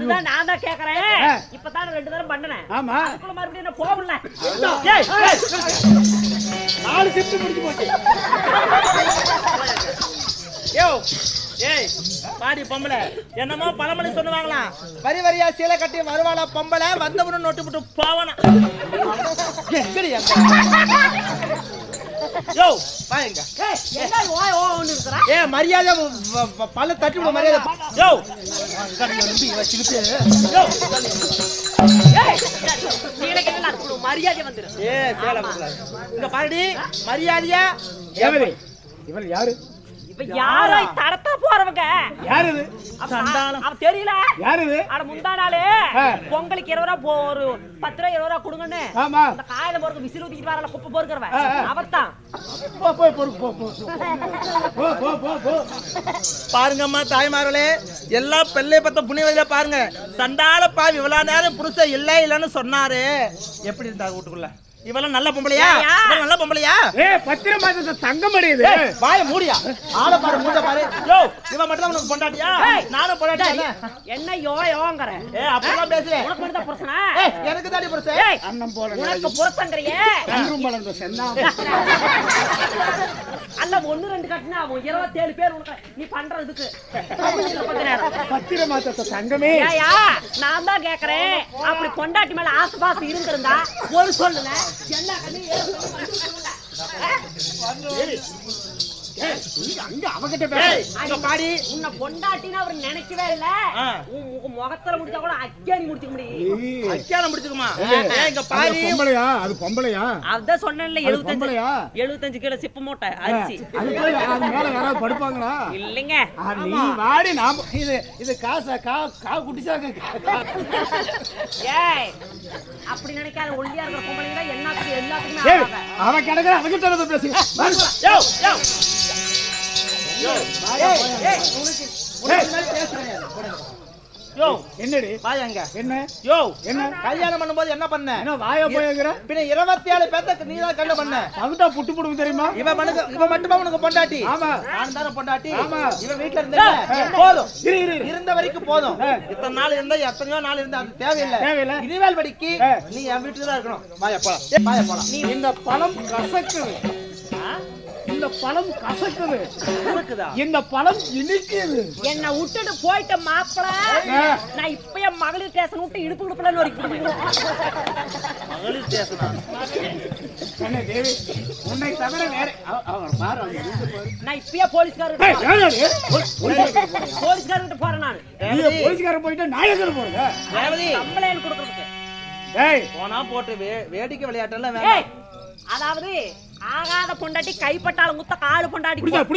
அதுதான் நான் தான் கேக்குறேன். இப்பதான் ரெண்டு தடவை பண்ணனேன். ஆமா. அதுக்குள்ள மறுபடியும் நான் போகல. நாலு ஷிஃப்ட் முடிஞ்சு போச்சு. யோ ஏய் பாடி பொம்பளை. என்னமோ பழமொழி சொல்லுவாங்களாம். வரி வரியா சீலை கட்டி வருவாளா பொம்பளை? வந்தவனு நோட்டு விட்டு போவனா. யோ பாருங்க. என்ன ஓ ஓன்னு இருக்கிறா ஏ மரியாதை வ- வ- பல்ல தட்டி விட மரியாதை. யோ. கடையை நம்பி வச்சுக்கிட்டு யோ ஏய் நீலக்கு என்ன நடக்கும் மரியாதை வந்துரும். ஏ சேலை கொடுக்கல. இங்க பாருடி மரியாதையா? இவன் யாரு? யாரோ தடத்தா போறவங்க? யாரு இது அவன் தெரியல. யாரு இது அட முந்தா நாளு. பொங்கலுக்கு இருபது ரூபா போ ஒரு பத்து ரூபா இருபது ரூபா கொடுங்கன்னு. ஆமா. அந்த காயில போறது விசில் ஊத்திக்கிட்டு வரல குப்பை பொறுக்கிறவன். அவர்தான். போ போய் பொறு போ போ போ. போ. போ போ போ பாருங்கம்மா தாய்மார்களே எல்லாம் பெல்லை பத்த புனிவதில பாருங்க. சண்டால பாவி இவ்வளவு நேரம் புருஷன் இல்ல இல்லன்னு சொன்னாரு. எப்படி இருந்தா வீட்டுக்குள்ள? இவெல்லாம் நல்ல பொம்பளையா. இவன் நல்ல பொம்பளையா? ஏய் பத்திர மாதத்தை தங்கம் அடையுது ஏய், வாய மூடியா? ஆள பாரு மூஞ்ச பாரு. யோ இவன் மட்டும் தான் உனக்கு பொண்டாட்டியா? ஏய். நானும் பொண்டாட்டியா என்ன? யோ யோங்கற? ஏ அப்படிலாம் பேசு. உனக்கு மட்டும் தான் புருஷனா? ஏய் எனக்கு தாடி புருஷன். ஏய் அண்ணன் போல உனக்கு புருஷங்கறியே. அன்றும் வளர்ந்த சென்னா. அல்ல ஒண்ணு ரெண்டு கட்டினா அவன் இருபத்தேழு பேர் உனக்கு நீ பண்றதுக்கு. பத்திர மாதத்தை தங்கமே. ஏயா நான் தான் கேக்குறேன். அப்படி பொண்டாட்டி மேல ஆசை பாசம் இருந்திருந்தா ஒரு சொல்லுங்க. என்ன கண்ணு அங்க அவகிட்ட ஏய் பேச இங்க பாடி உன்னை பொண்டாட்டின்னு அவர் நினைக்கவே இல்ல. உன் முகத்துல முடிச்சா கூட அக்கியானி முடிச்சுக்க முடியும். ஏய், ஏய் இங்க பாடி பொம்பளையா? அது பொம்பளையா? அதான் சொன்னேன்ல எழுபத்தஞ்சு பொம்பளையா? எழுபத்தஞ்சு கிலோ சிப்பு மூட்டை அரிசி. அது மேல யாராவது படுப்பாங்களா? இல்லைங்க. ஆ, நீ வாடி நாம இது இது காசா கா கா குடிச்சாங்க ஏய் அப்படி நினைக்காத ஒல்லியா இருக்கிற பொம்பளைங்க எல்லாத்துக்கும் எல்லாத்துக்குமே ஏய் ஆவாங்க. அவன் கிடக்குற அவகிட்ட இருந்து பேசுங்க. யோ யோ யோ என்னடி வாயா என்ன யோ என்ன கல்யாணம் பண்ணும்போது என்ன பண்ண என்ன வாய போயிருக்கிற பின்ன இருபத்தி ஏழு பேர்த்த நீ தான் கண்டு பண்ண அவகிட்ட புட்டு புடுங்க தெரியுமா இவன் மனுக்கு இவன் மட்டுமா உனக்கு பொண்டாட்டி ஆமா நான் தானே பொண்டாட்டி ஆமா. இவன் வீட்டுல இருந்த போதும் இரு இருந்த வரைக்கும் போதும் இத்தனை நாள் இருந்தா எத்தனையோ நாள் இருந்தா அது தேவையில்லை தேவையில்லை. இனிமேல் படிக்கு நீ என் வீட்டுல தான் இருக்கணும் வாயா போலாம் வாயா போலாம் நீ இந்த பழம் கசக்குது இந்த பழம் கசக்குது. இருக்குதா இந்த பழம் இனிக்குது. என்னை விட்டுட்டு போயிட்ட மாப்பிள. நான் இப்ப என் மகளிர் ஸ்டேஷன் விட்டு இடுப்பு இடுப்புல மகளிர் தேவி உன்னை தவிர வேற. நான் இப்பயே போலீஸ்காரர் போலீஸ்காரர்கிட்ட போறேன். நான். நீ போலீஸ்காரன் போயிட்டு நாயகர் போறத ரேவதி கம்ப்ளைண்ட் கொடுக்கறதுக்கு. ஏய். போனா போட்டு வேடிக்கை விளையாட்டெல்லாம் வேண்டாம். அதாவது ஆகாத பொண்டாட்டி கைப்பட்டாலும் குத்த காலு பொண்டாட்டி. காலு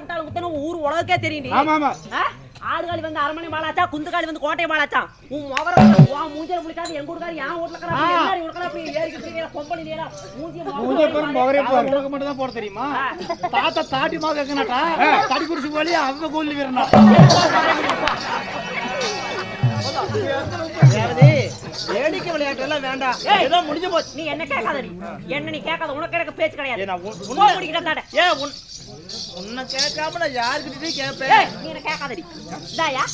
பட்டாலும் குத்தணும் ஊர் உலகக்கே தெரியும். ஆமா ஆமா. ஆடுகாலி வந்து அரண்மனை மாலாச்சா குந்துகாலி வந்து கோட்டை மாலாச்சா? உன் முகர உன் மூஞ்சில முழிக்காது எங்க ஊருக்காரு என் இருக்கிற அப்படி எல்லாரும் பொம்பளை மூஞ்சிய பூஜை பெரும் பவரே பாரு உனக்கு மட்டும் தான் போட தெரியுமா? தாத்தா தாட்டி மாக இருக்கனாட்டா தடி குடிச்சு போலி அவ கோலி வீரனா ரேவதி வேடிக்கை விளையாட்டெல்லாம் வேண்டாம். ஏய். ஏதோ முடிஞ்சு போச்சு. நீ என்ன கேட்காதடி? என்ன நீ கேட்காத? உனக்கு எனக்கு பேச்சு கிடையாது. நான் உன்- உன் உன்னை கேட்காம நான் யாருக்கிட்டே ஏய் கேட்பேன் நீ என்ன கேட்காதடி. இதாயா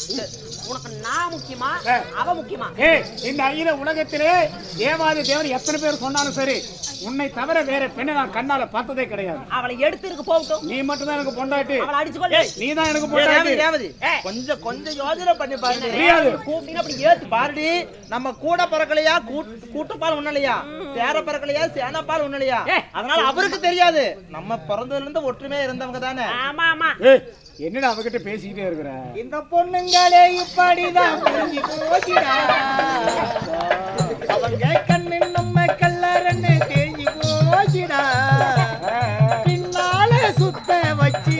உனக்கு நான் முக்கியமா. அவ முக்கியமா? இந்த அகில உலகத்திலே தேவாதி தேவர் எத்தனை பேர் சொன்னாலும் சரி உன்னை தவிர வேற பெண்ணை நான் கண்ணால பார்த்ததே கிடையாது. அவளை எடுத்து இருக்கு போகட்டும். நீ மட்டும் தான் எனக்கு பொண்டாட்டி. அவளை அடிச்சு கொள்ளு. நீ தான் எனக்கு பொண்டாட்டி. ஏய். கொஞ்சம் கொஞ்சம் யோசனை பண்ணி பாருங்க. முடியாது. கூப்பிட்டு அப்படி ஏத்து பாருடி. நம்ம கூட பிறக்கலையா கூட்- கூட்டுப்பால் உண்ணலையா? சேர பிறக்கலையா சேனப்பால் உண்ணலையா? ஏய். அதனால அவருக்கு தெரியாது. நம்ம பிறந்ததுல இருந்து ஒற்றுமையா இருந்தவங்க தானே. ஆமா ஆமா ஏய் என்னடா அவகிட்ட பேசிக்கிட்டே இருக்கிற? இந்த பொண்ணுங்களே இப்படிதான் புரிஞ்சு போச்சுடா. அவங்க கண்ணு நம்ம கல்லறன்னு போச்சுடா. பின்னால சுத்த வச்சு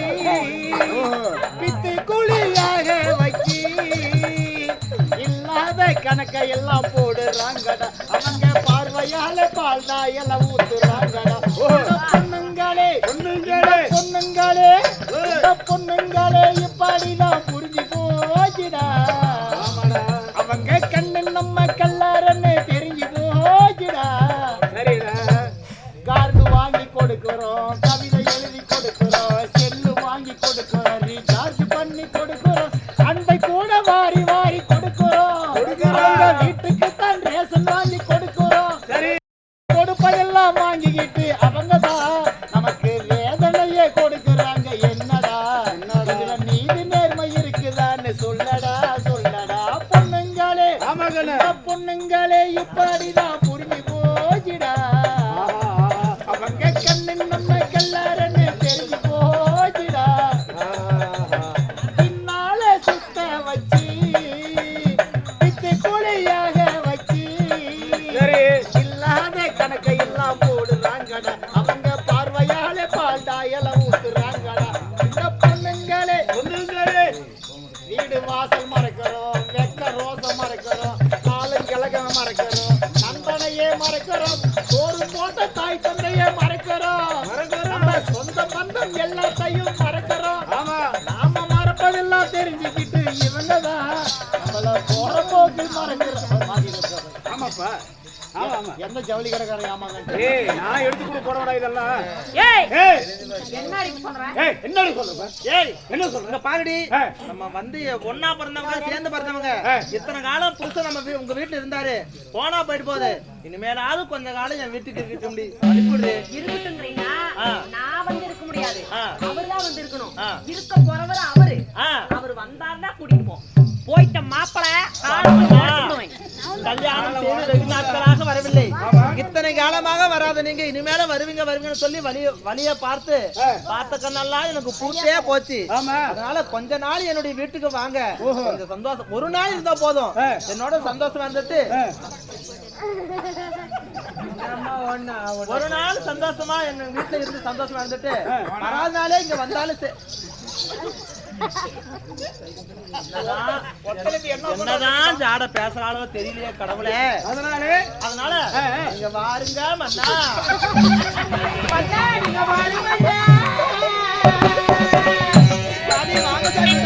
பித்து குழியாக வச்சு இல்லாத கணக்கை எல்லாம் போடுறாங்கடா. அவங்க பார்வையால பால் எல்லாம் ஊத்துறாங்கடா. பொண்ணுங்களே மறைக்கிறோம். நண்பனையே மறைக்கிறோம். சோறு போட்ட தாய் தந்தையே மறைக்கிறோம். நம்ம சொந்த பந்தம் எல்லாத்தையும் மறைக்கிறோம். ஆமா. நாம மறப்பதெல்லாம் தெரிஞ்சுக்கிட்டு இவங்கதான் நம்மள போற போக்கு மறைக்கிறோம். ஆமாப்பா. ஆமா ஆமா. எந்த ஜவுளி கடைக்காரன் ஏமாங்க ஏய் நான் எடுத்து கூட போடடா இதெல்லாம். ஏய்! ஏய்! என்னடி சொல்ற? ஏய் என்னடி சொல்றப்ப ஏய் என்ன சொல்ற? இங்க பாருடி ஆ. நம்ம வந்து ஒன்னா பிறந்தவங்க சேர்ந்து பிறந்தவங்க. இத்தனை காலம் புருஷன் நம்ம உங்க வீட்டுல இருந்தாரு. போனா போயிட்டு போகுது. இனிமேலாவது கொஞ்ச காலம் என் வீட்டுக்கு இருக்க முடியும் அனுப்பிடு இருக்கட்டுங்கிறீங்க ஆ. நான் வந்து இருக்க முடியாது. ஆ. அவர்தான் வந்து இருக்கணும். இருக்க போறவர் அவரு. அவர் வந்தாருன்னா கூட்டிட்டு போ. போயிட்ட மாப்பிள கல்யாணம் செய்து வெகு நாட்களாக வரவில்லை. இத்தனை காலமாக வராத. நீங்க இனிமேல வருவீங்க வருவீங்கன்னு சொல்லி வழிய வழிய பார்த்து பார்த்த கண்ணெல்லாம் எனக்கு பூட்டே போச்சு. அதனால கொஞ்ச நாள் என்னுடைய வீட்டுக்கு வாங்க. கொஞ்சம் சந்தோஷம். ஒரு நாள் இருந்தா போதும். என்னோட சந்தோஷமா இருந்துட்டு ஆ. ஒரு நாள் சந்தோஷமா எங்க வீட்டுல இருந்து சந்தோஷமா இருந்துட்டு மறாவது நாளே இங்க வந்தாலும் சே- என்னதான் என்னதான் ஜாட பேசுறாளோ தெரியலையே கடவுளே. அதனாலே அதனால. நீங்க வாருங்க மன்னா. வாங்க சாமி,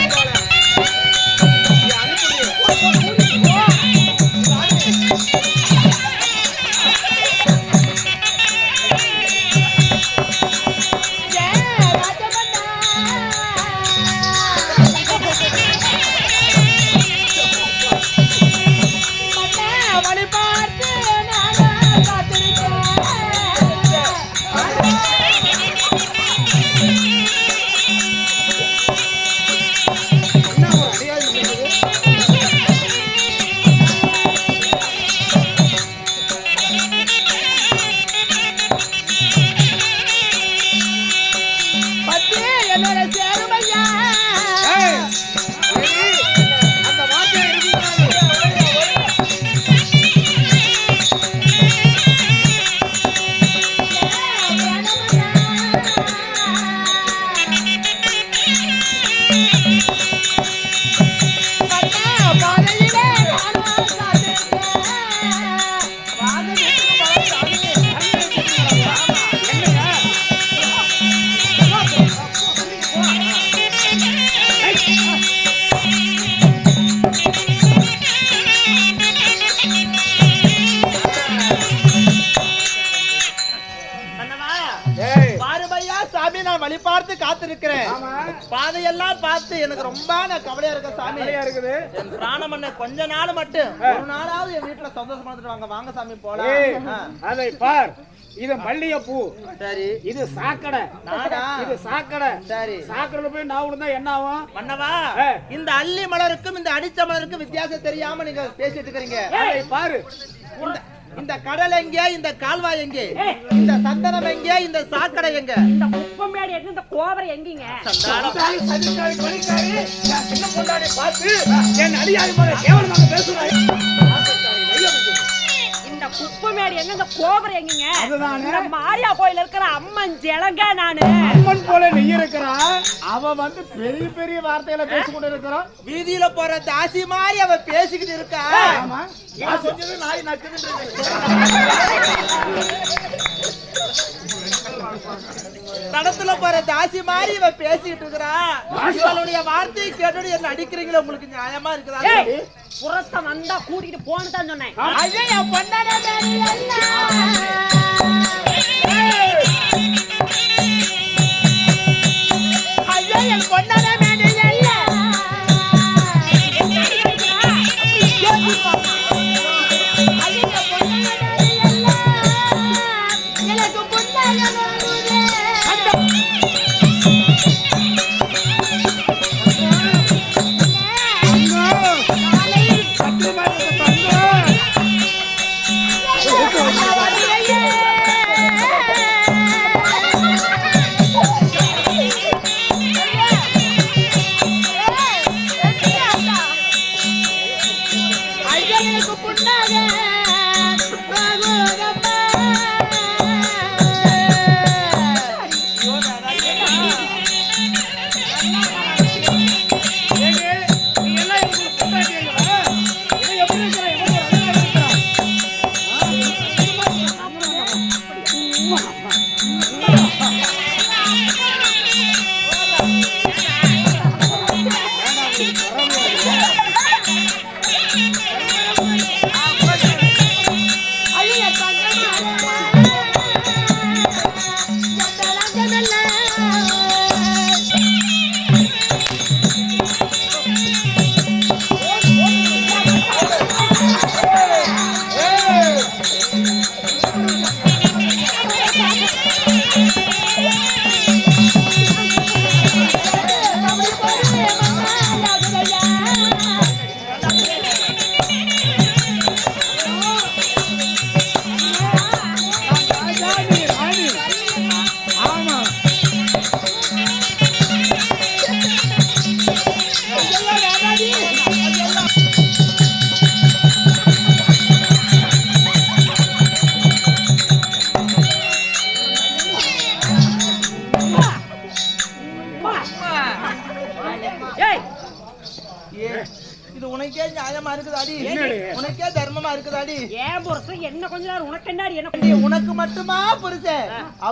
பாதையெல்லாம் பார்த்து எனக்கு ரொம்ப நான் கவலையா இருக்க சாமி. நிறையா இருக்குது. என் பிராணம் என்ன கொஞ்ச நாள் மட்டும் ஒரு நாளாவது என் வீட்டுல சந்தோஷமா இருந்துட்டு வாங்க. வாங்க சாமி போலாம். அதை பார். இது மல்லிகைப்பூ. சரி. இது சாக்கடை. இது சாக்கடை. சரி. சாக்கடையில போய் நான் விழுந்தா என்ன ஆகும்? மன்னவா ஆ. இந்த அள்ளி மலருக்கும் இந்த அடிச்ச மலருக்கும் வித்தியாசம் தெரியாம நீங்க பேசிட்டு இருக்கிறீங்க. அதை பாரு. இந்த கடல் எங்கே? இந்த கால்வாய் எங்கே? இந்த சந்தனம் எங்கே? இந்த சாக்கடை எங்க? இந்த குப்பமேடு எங்க? இந்த கோவரை எங்கீங்க? சந்தானம். சின்ன பொண்டாட்டியை பார்த்து என் அடியாரி மேல கேவலமாக குப்பமேடு எங்க இந்த கோவரை எங்கீங்க அதுதானே. மாரியா கோயில் இருக்கிற அம்மன் ஜலங்க நானு. அம்மன் போல நீ இருக்கிறா அவ வந்து பெரிய பெரிய வார்த்தைகளை பேசிக் கொண்டு இருக்கிறான் வீதியில போற தாசி மாதிரி அவ பேசிக்கிட்டு இருக்கா. ஆமா. நாய் நக்குதுன்றது தடத்துல போற தாசி மாதிரி இவ பேசிக்கிட்டு இருக்கிறா. இவளுடைய வார்த்தையை கேட்டு என்ன அடிக்கிறீங்களா உங்களுக்கு நியாயமா இருக்குதா புரஸ்தம் வந்தா கூட்டிட்டு போன்னு தான் சொன்னேன். ஐயா என் பொண்டாட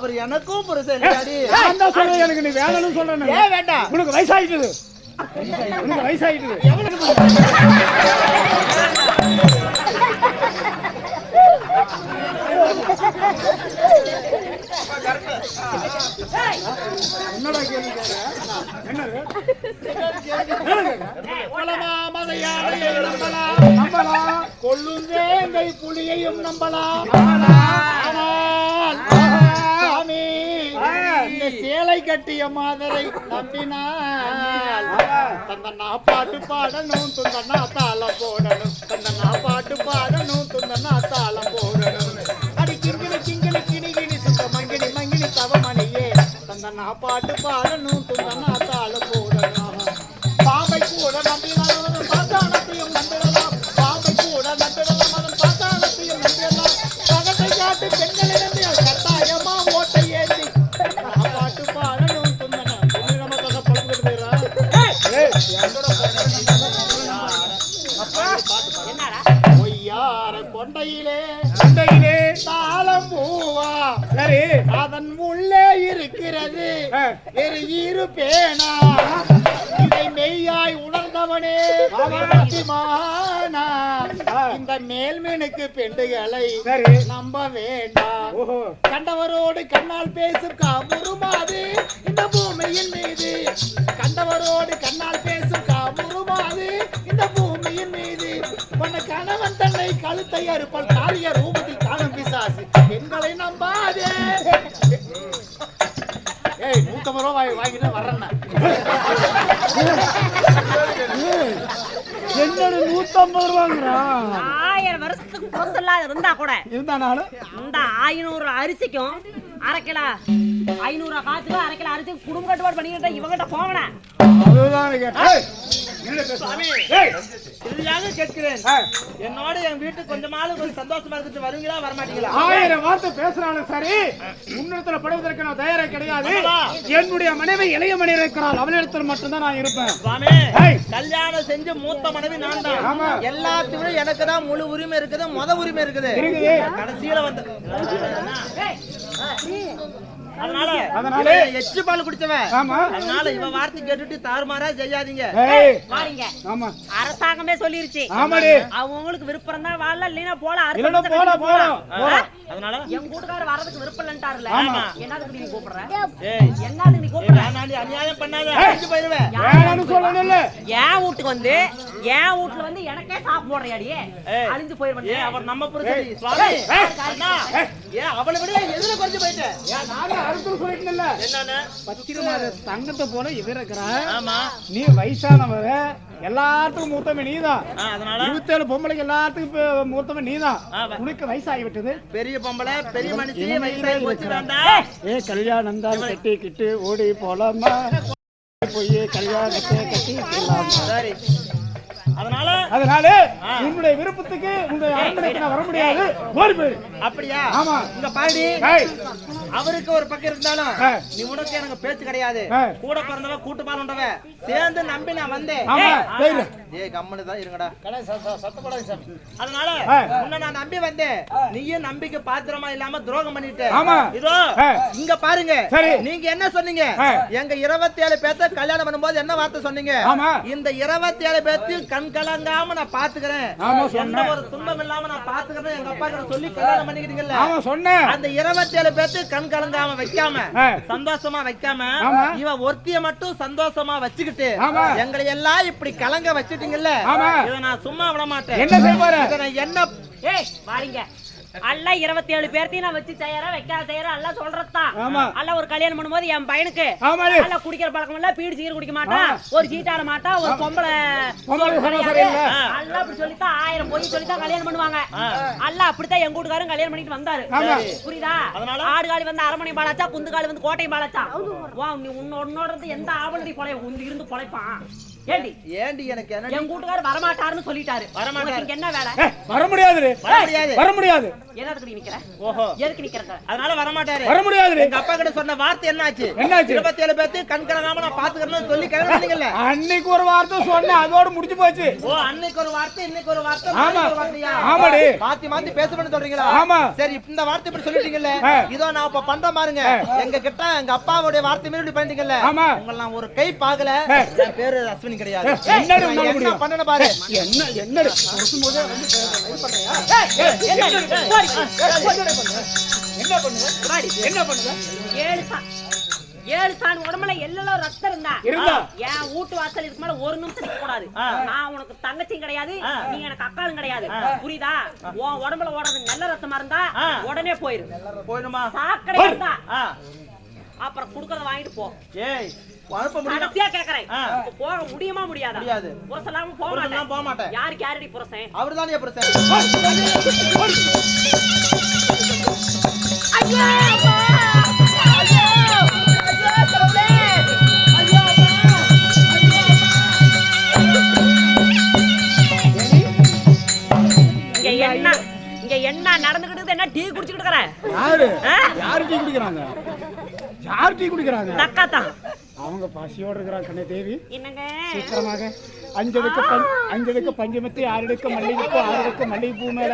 அவர் எனக்கும் புருஷன் இல்லையாடி நான் தான் சொல்றேன் எனக்கு நீ வேணும்னு சொல்றேன் ஏன் வேண்டாம். உனக்கு வயசாயிட்டுது. உனக்கு வயசாயிட்டுது. என்னடா கேள்வி? நம்பலாம். புலியையும் நம்பலாம். ஆனால் இந்த சேலை கட்டிய மாதரை நம்பினால் தந்த நாப்பாட்டு பாடணும் துந்தன்னா நாத்தாளம் போடணும். தந்தன்னா பாட்டு பாடணும் துந்தன்னா நாத்தாளம் போடணும். அடி கிங்கிணி கிங்கிணி கிணி கிணி சுத்த மங்கிணி மங்கிணி தவமணியே. தந்தன்னா பாட்டு பாடணும் துந்தன்னா பெண்டுகளை நம்ப வேண்டாம். கண்டவரோடு கண்ணால் பேசும் காமுருமாது இந்த பூமியின் மீது. கண்டவரோடு கண்ணால் பேசும் காமுருமாது இந்த பூமியின் மீது. உன்னை கணவன் தன்னை கழுத்தை அறுப்பல் காரிய ரூபத்தில் காணும் பிசாசு. பெண்களை நம்பாதே. ஏய் நூத்தம்பது ரூபா வாங்கி- வாங்கிட்டு வர்றேன் என்னோட நூத்தம்பது ரூபாங்கிறான் ஆயிரம் வருஷத்துக்கு இருந்தா கூட. இருந்தா இந்த ஐநூறு அரிசிக்கும். அரை கிலோ ஐநூறு காசுக்கு அரை கிலோ அரிசி குடும்ப கட்டுப்பாடு பண்ணிக்கிட்ட இவங்கிட்ட போவன. அதுதான் கேட்டேன். இறுதியாக கேட்கிறேன் என்னோட என் வீட்டுக்கு கொஞ்சமாவது கொஞ்சம் சந்தோஷமா இருந்துட்டு வருவீங்களா வரமாட்டீங்களா ஆயிரம் வார்த்தை பேசுறாலும் சரி உன்னிடத்துல படுவதற்கு நான் தயாரா கிடையாது என்னுடைய மனைவி இளைய மனைவி இருக்கிறாள் அவளிடத்தில் மட்டும்தான் நான் இருப்பேன் சுவாமி கல்யாணம் செஞ்சு மூத்த மனைவி நான் தான். எல்லாத்தையும் எனக்கு தான் முழு உரிமை இருக்குது மொத உரிமை இருக்குது இருக்குது கடைசியில வந்து அதனால அதனால? இவன் எச்சு பால் குடிச்சவன் ஆமா. அதனால இவ வார்த்தை கேட்டுட்டு தாறுமாறா செய்யாதீங்க. ஆமா. அரசாங்கமே சொல்லிருச்சு. ஆமாடி. அவங்களுக்கு விருப்பம் தான் வாழல இல்லைன்னா போல அதனால? ஆமா. என்னதுக்கு நீ கூப்பிடுற? ஏய். என்னதுக்கு நீ கூப்பிடுற? வேணாண்டி, அநியாயம் பண்ணாத. அடிச்சு வீட்டுக்கு வந்து என் வீட்டுல வந்து எனக்கே சாப்பிட்டு போடுறியாடி. ஏய். அழிஞ்சு போயிருவேன். ஏய் அவர் நம்ம புருஷன். சுவாமி. அண்ணா. ஏன் அவளை விட குறைஞ்சு போயிட்டேன். ஏன் நானும் அறுத்து சொல்லிட்டேன்ல என்னன்னு? பத்திரமாத தங்கத்தை போல இருக்கிறான் ஆமா. நீ வயசானவ எல்லாத்துக்கும் மூத்தவன் நீதான். இருபத்தேழு பொம்பளைக்கு எல்லாத்துக்கும் மூத்தவன் நீதான். உனக்கு வயசாகி விட்டது பெரிய பொம்பளை பெரிய மனுஷி இனிமே வயசாகி போச்சு இருக்கிறான். வேண்டாம் ஏ கல்யாணம் தான் கட்டிக்கிட்டு ஓடி போலாமா? போய் கல்யாணத்தை சரி. அதனால அதனால. உன்னுடைய விருப்பத்துக்கு உன்னுடைய அரண்மனைக்கு நான் வர முடியாது ஓடி போயிரு அப்படியா ஆமா. இங்க பாடி அவருக்கு ஒரு பக்கம் இருந்தாலும். நீ உனக்கு எனக்கு பேச்சு கிடையாது. கூட பிறந்தவ கூட்டு பாலுண்டவ சேர்ந்து நம்பி நான் வந்தேன் ஆமா ஏய், போயிரு ஏய் கம்முனு தான் இருங்கடா சத்தப்படாது சாமி அதனால. உன்னை நான் நம்பி வந்தேன் நீயும் நம்பிக்கை பாத்திரமா இல்லாம துரோகம் பண்ணிட்ட ஆமா. இதோ. இங்க பாருங்க. நீங்க என்ன சொன்னீங்க. எங்க இருபத்தி ஏழு பேர்த்த கல்யாணம் பண்ணும்போது என்ன வார்த்தை சொன்னீங்க. இந்த இருபத்தி ஏழு பேர்த்து கண் கலங்காம நான் பாத்துக்கிறேன் ஆமா, சொன்னேன். ஒரு துன்பம் இல்லாம நான் பாத்துக்கிறேன் எங்க அப்பா கிட்ட சொல்லி கல்யாணம் பண்ணிக்கிட்டீங்கல்ல ஆமா சொன்னேன் அந்த இருபத்தி ஏழு பேர்த்து கண் கலங்காம வைக்காம. சந்தோஷமா வைக்காம. இவ ஒருத்திய மட்டும் சந்தோஷமா வச்சுக்கிட்டு. எங்களை எல்லாம் இப்படி கலங்க வச்சுட்டீங்கல்ல. இதை நான் சும்மா விட மாட்டேன் என்ன செய்ய என்ன ஏய் வாரிங்க அல்ல இருபத்தி ஏழு பேர்த்தையும் நான் வச்சு செய்யறேன் வைக்காத செய்யறேன் எல்லாம் சொல்றதுதான். அல்ல ஒரு கல்யாணம் பண்ணும்போது என் பையனுக்கு அல்ல குடிக்கிற பழக்கம் இல்ல பீடி சீர் குடிக்க மாட்டான் ஒரு சீட்டாட மாட்டான் ஒரு பொம்பளை. அல்ல அப்படி சொல்லித்தான் ஆயிரம் போய் சொல்லித்தான் கல்யாணம் பண்ணுவாங்க. அல்ல அப்படித்தான் எங்க வீட்டுக்காரரும் கல்யாணம் பண்ணிட்டு வந்தாரு. புரியுதா? அதனால? ஆடு காலி வந்து அரமனை பாலாச்சா புந்து காலி வந்து கோட்டை பாலாச்சா? வா நீ உன்னோட உன்னோட இருந்து எந்த பொழை உந்து இருந்து பொழைப்பான். ஏண்டி? ஏண்டி எனக்கு என்ன என் கூட்டுக்காரர் வரமாட்டாருன்னு சொல்லிட்டாரு. வரமாட்டாரு. உனக்கு இங்க என்ன வேலை? ஏய், வர முடியாது வர முடியாது. வர முடியாது. என்னத்துக்கு நீ நிக்கிற? ஓஹோ. எதுக்கு நிக்கிறத அதனால வர மாட்டாரு வர முடியாது எங்க அப்பா கிட்ட சொன்ன வார்த்தை என்னாச்சு? என்னாச்சு? இருபத்தி ஏழு பேர்த்து கண் கலங்காம நான் பாத்துக்கிறேன்னு சொல்லி கிளம்பிட்டீங்கல்ல அன்னைக்கு ஒரு வார்த்தை சொன்னேன். அதோட முடிஞ்சு போச்சு. ஓ அன்னைக்கு ஒரு வார்த்தை இன்னைக்கு ஒரு வார்த்தை ஆமா. ஆமாடி. மாத்தி மாத்தி பேசணும்னு சொல்றீங்களா? ஆமா. சரி இந்த வார்த்தை இப்படி சொல்லிட்டீங்கல்ல. இதோ நான் இப்ப பண்ற பாருங்க. எங்க கிட்ட எங்க அப்பாவுடைய வார்த்தை மீறி பண்ணிட்டீங்கல்ல? ஆமா. உங்களை நான் ஒரு கை பாக்கல. என் பேரு அஸ்வினி கிடையாது. நான் உன்னால என்ன? பண்ணணும் பாரு. என்ன என்ன. என்ன பண்ணுங்க ஏழு ஏழு சாணி உடம்புல எல்லாம் ரத்தம் இருந்தா இருந்தா? என் வீட்டு வாசல் இதுக்கு மேல ஒரு நிமிஷம் நிக்க கூடாது. நான் உனக்கு தங்கச்சியும் கிடையாது. நீ எனக்கு அக்காலும் கிடையாது. புரியுதா? உன் உடம்புல ஓடுறது நல்ல ரத்தமா இருந்தா. உடனே போயிரு. போயிடுமா? சாக்கடை இருந்தா அப்புறம் குடுக்கறத வாங்கிட்டு போ. ஏய் அனுப்ப முடியும் கேக்குறேன் போக முடியுமா முடியாதா முடியாது. புரசலாம போக மாட்டேன் போக மாட்டேன் யாருக்கு யாரடி புரசன் அவர்தான் என் பிரச்சனை இங்க என்ன இங்க என்ன நடந்துகிட்டு என்ன டீ குடிச்சுக்கிட்டு இருக்கிற யாரு? யாரு டீ குடிக்கிறாங்க யார் டீ குடிக்கிறாங்க தக்கா தான் அவங்க பசியோட இருக்கிறாங்க கண்ணே தேவி. சீக்கிரமாக அஞ்சதுக்கு அஞ்சதுக்கு பஞ்சமத்து ஆறடுக்கு மல்லிகைப்பூ ஆறடுக்கு மல்லிகைப்பூ மேல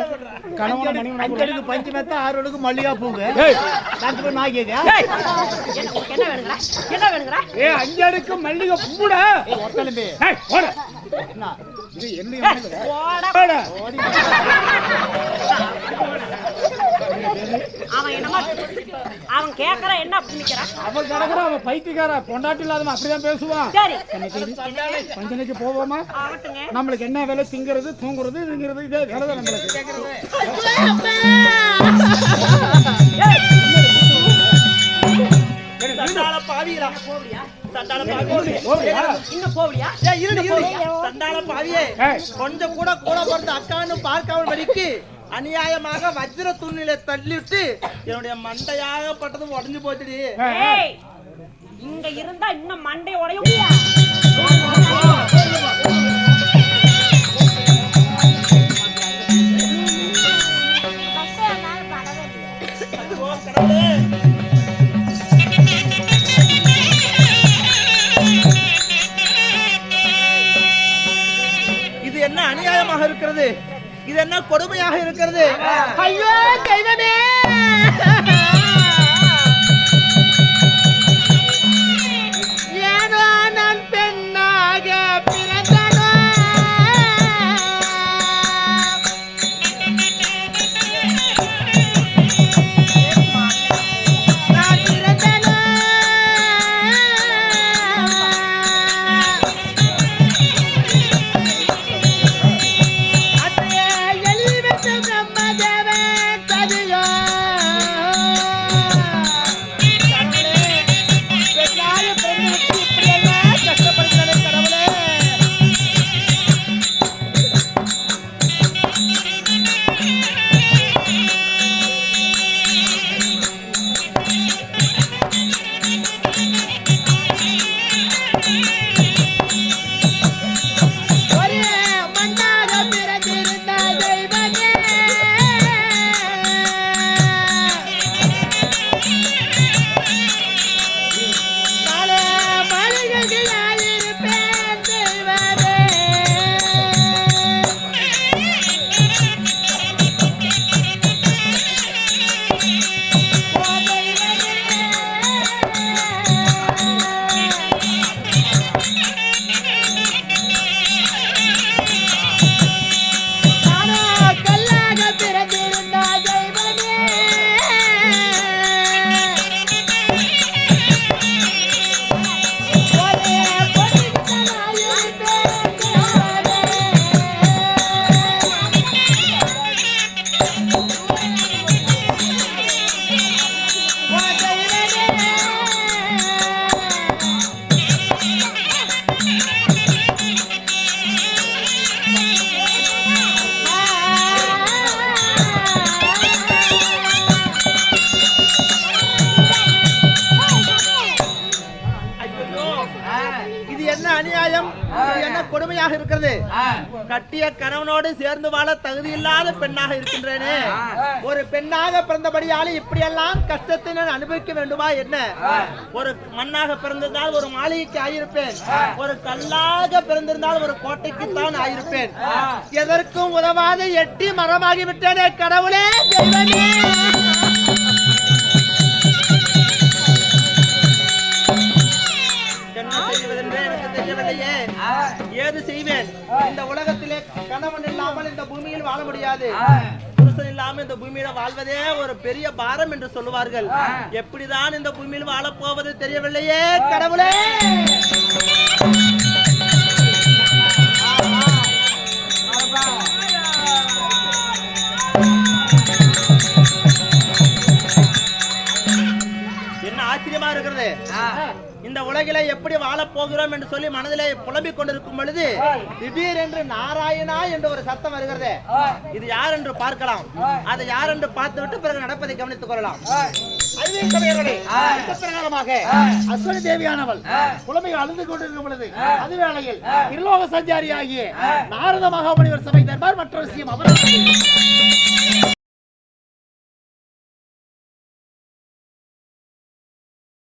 கணவன மணி அஞ்சடுக்கு பஞ்சமெத்த ஆறுக்கு மல்லிகா பூங்க என்ன வேணுங்கிற? ஏ அஞ்சடுக்கு மல்லிகை பூடா போட என்ன? இது என்ன அவன் என்னமா அவன் கேக்குற என்ன அப்படி நிக்கிறான்? அவன் கிடக்குற அவன் பைத்தியக்கார பொண்டாட்டி இல்லாதவன் அப்படிதான் பேசுவான். சரி. பஞ்சனைக்கு போவோமா? நம்மளுக்கு என்ன வேலை? திங்கிறது தூங்குறது இதுங்கிறது இதே வேலை தான் நம்மளுக்கு. போவியா? போவியா. கொஞ்சம் கூட கூட பிறந்த அக்கான்னு பார்க்காமல் படிக்கு அநியாயமாக வஜ்ர துணியில தள்ளிவிட்டு என்னுடைய மண்டையாகப்பட்டது உடஞ்சு போச்சுடி இங்க இருந்தா இன்னும் மண்டை உடையும். இது என்ன அநியாயமாக இருக்கிறது இது என்ன கொடுமையாக இருக்கிறது? ஐயோ தெய்வமே! இது என்ன கொடுமையாக இருக்கிறது? கட்டிய கணவனோடு சேர்ந்து வாழ தகுதி இல்லாத பெண்ணாக இருக்கின்றேனே. ஒரு பெண்ணாக பிறந்தபடியால இப்படியெல்லாம் கஷ்டத்தை நான் அனுபவிக்க வேண்டுமா? என்ன? ஒரு மண்ணாக பிறந்திருந்தால் ஒரு மாளிகைக்கு ஆயிருப்பேன். ஒரு கல்லாக பிறந்திருந்தால் ஒரு கோட்டைக்கு தான் ஆயிருப்பேன். எதற்கும் உதவாத எட்டி மரமாகி விட்டேனே கடவுளே தெய்வமே! இந்த உலகத்திலே கணவன் இல்லாமல் இந்த பூமியில் வாழ முடியாது. புருஷன் இல்லாமல் இந்த பூமியில வாழ்வதே ஒரு பெரிய பாரம் என்று சொல்லுவார்கள். எப்படிதான் இந்த பூமியில் வாழப் போவது தெரியவில்லையே கடவுளே? உலகில எப்படி வாழப் போகிறோம் என்று சொல்லி மனதிலே புலம்பிக் கொண்டிருக்கும் பொழுது திடீரென்று நாராயணா என்று ஒரு சத்தம் வருகிறது. இது யார் என்று பார்க்கலாம். அதை யார் என்று பார்த்துவிட்டு பிறகு நடப்பதை கவனித்துக் கொள்ளலாம். பிரகாரமாக அஸ்வினி தேவியானவள் புலமைகள் அழுது கொண்டிருக்கும் பொழுது அது வேளையில் இருலோக சஞ்சாரி ஆகிய நாரத மகாமுனிவர் சபை தர்பார் மற்ற விஷயம் அவர்